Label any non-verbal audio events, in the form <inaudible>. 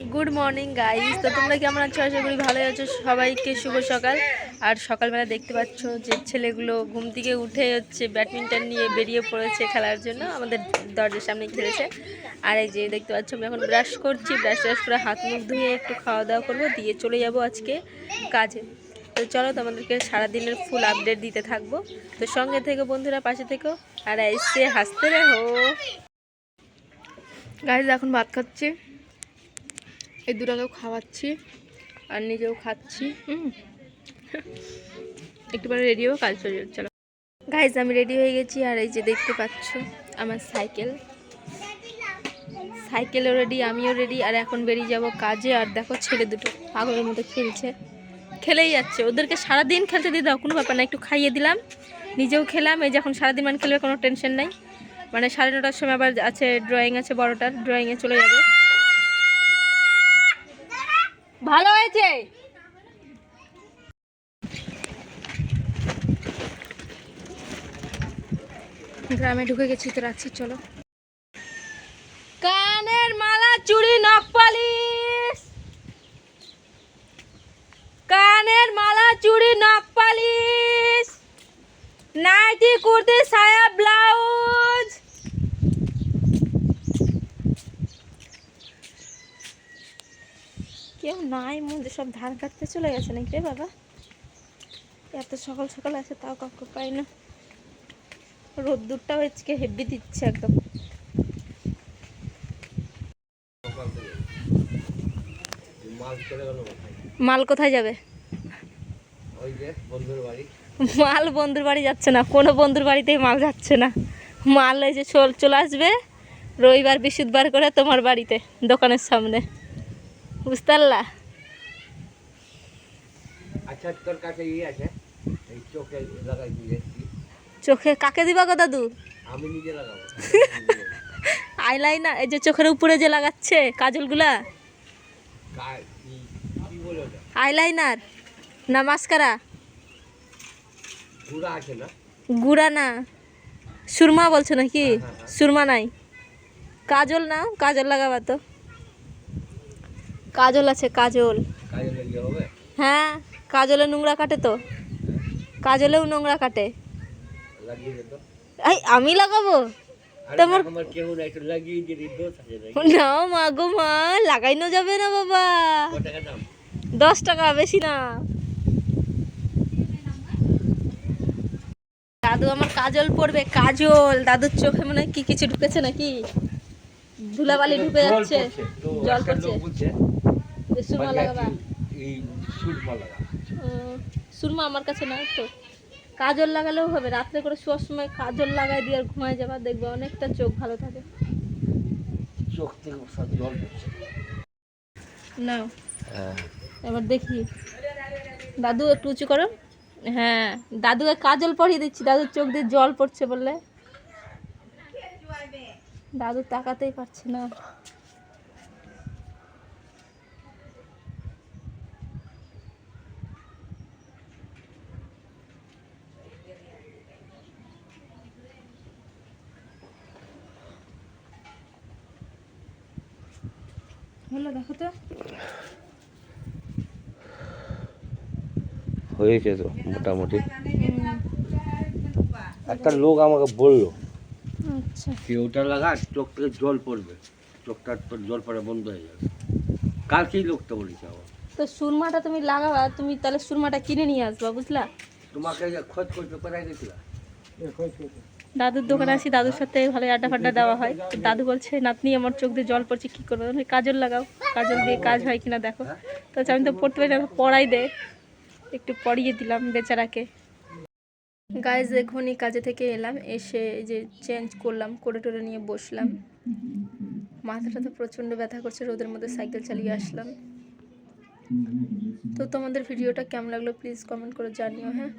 Good morning guys তো তোমরা কেমন আছো? আশা করি ভালোই আছো। সবাইকে শুভ সকাল। আর সকালবেলা দেখতে পাচ্ছ যে ছেলেগুলো ঘুম থেকে উঠে হচ্ছে ব্যাডমিন্টন নিয়ে বেরিয়ে পড়েছে খেলার জন্য। আমাদের দরজার সামনে খেলেছে। আর এই যে দেখতে পাচ্ছ, আমি এখন ব্রাশ করছি। ব্রাশ ট্রাশ করে হাত মুখ ধুয়ে একটু খাওয়া দাওয়া করব। দিয়ে চলে যাব আজকে কাজে। তো চলো তোমাদেরকে সারাদিনের ফুল আপডেট দিতে থাকব। তো সঙ্গে থেকে বন্ধুরা, পাশে থেকো। আর এসে হাসতে রেহো গাইজ এখন ভাত খাচ্ছি। এই দুটাকেও খাওয়াচ্ছি আর নিজেও খাচ্ছি একটু পরে রেডি হব, কাজ। চলো গাইজ আমি রেডি হয়ে গেছি আর এই যে দেখতে পাচ্ছ আমার সাইকেল সাইকেলও রেডি আমিও রেডি আর এখন বেরিয়ে যাব কাজে। আর দেখো ছেলে দুটো পাগলের মতো খেলছে। খেলেই যাচ্ছে। ওদেরকে সারাদিন খেলতে দিয়ে দাও, কোনো ব্যাপার না, একটু খাইয়ে দিলাম। নিজেও খেলাম, এই যখন সারাদিন মানে খেলবে, কোনো টেনশন নাই। মানে সাড়ে নটার সময় আবার আছে ড্রয়িং আছে বড়টার ড্রয়িংয়ে চলে যাবে। ভালো হয়েছে? গ্রামে ঢুকে গেছি তো রাখছি চলো। কানের মালা চুড়ি নখ পালিশ। কানের মালা চুড়ি নখ পালিশ। নাইটি কুর্তি কেউ নাই মধ্যে সব ধান কাটতে চলে গেছে নাকি রে বাবা? এত সকাল সকাল আছে, তাও কাউকে পাই না। রোদ্দুরটাও আজকে হেভি দিচ্ছে একদম। মাল কোথায়? যাবে? মাল বন্ধুর বাড়ি যাচ্ছে না, কোনো বন্ধুর বাড়িতেই মাল যাচ্ছে না। মাল এই যে চল- চলে আসবে, রবিবার, বৃহস্পতিবার করে তোমার বাড়িতে, দোকানের সামনে। বুঝতে আচ্ছা তোর কাছে ইয়ে আছে। এই চোখে লাগাই দিয়ে চোখে কাকে দিবা গো দাদু? আমি নিজে লাগাবো। <laughs> আইলাইনার এই যে চোখের উপরে যে লাগাচ্ছে কাজলগুলা? আইলাইনার না মাস্কারা গুড়া আছে না? গুড়া না। সুরমা বলছো নাকি? সুরমা নাই। কাজল নাও কাজল লাগাবা তো। কাজল আছে কাজল। হ্যাঁ কাজলে নোংরা কাটে তো। কাজলেও নোংরা কাটে। এই আমি লাগাবো? তোমার- না মা গো মা লাগাইনো যাবে না বাবা। দশ টাকা বেশি না। দাদু আমার কাজল পড়বে কাজল। দাদুর চোখে মনে হয় কি কিছু ঢুকেছে নাকি? ধুলাবালি ঢুকে যাচ্ছে। জল পড়ছে। সুরমা লাগাবা এই সুরমা লাগা সুরমা আমার কাছে নাই তো। কাজল লাগালেও হবে রাত্রে করে শোয়ার সময় কাজল লাগাই দিয়ে আর ঘুমায় যাবা দেখবে অনেকটা চোখ ভালো থাকে। চোখ থেকে জল নাও হ্যাঁ। এবার দেখি। দাদু একটু উঁচু করো। হ্যাঁ দাদুকে কাজল পরিয়ে দিচ্ছি দাদুর চোখ দিয়ে জল পড়ছে বললে। দাদু তাকাতেই পারছে না। হলো দেখো তো। হয়েছে তো মোটামুটি। একটা লোক আমাকে বলল। আচ্ছা। যে ওটা লাগা চোখ থেকে জল পড়বে। চোখটা জল পড়া বন্ধ হয়ে যাবে। কালকেই লোকটা বলেছে আমার তো সুরমাটা তুমি লাগাবা তুমি তাহলে সুরমাটা কিনে নিয়ে আসবা বুঝলা? তোমাকে খোঁজ করতে কোথায় গেছিলা দাদুর দোকানে আসি, দাদুর সাথে ভালো আড্ডা ফাড্ডা দেওয়া হয়। দাদু বলছে, নাতনি, আমার চোখ দিয়ে জল পড়ছে, কী করব? কাজল লাগাও, কাজল দিয়ে কাজ হয় কিনা দেখো। তো আমি তো পড়তে পারি পড়াই দে। একটু পড়িয়ে দিলাম বেচারাকে। গাইজ এখনই কাজে থেকে এলাম, এসে যে চেঞ্জ করলাম করে টোরে নিয়ে বসলাম। মাথাটা তো প্রচণ্ড ব্যথা করছে, রোদের মধ্যে সাইকেল চালিয়ে আসলাম। তো তোমাদের ভিডিওটা কেমন লাগল প্লিজ কমেন্ট করে জানিও হ্যাঁ?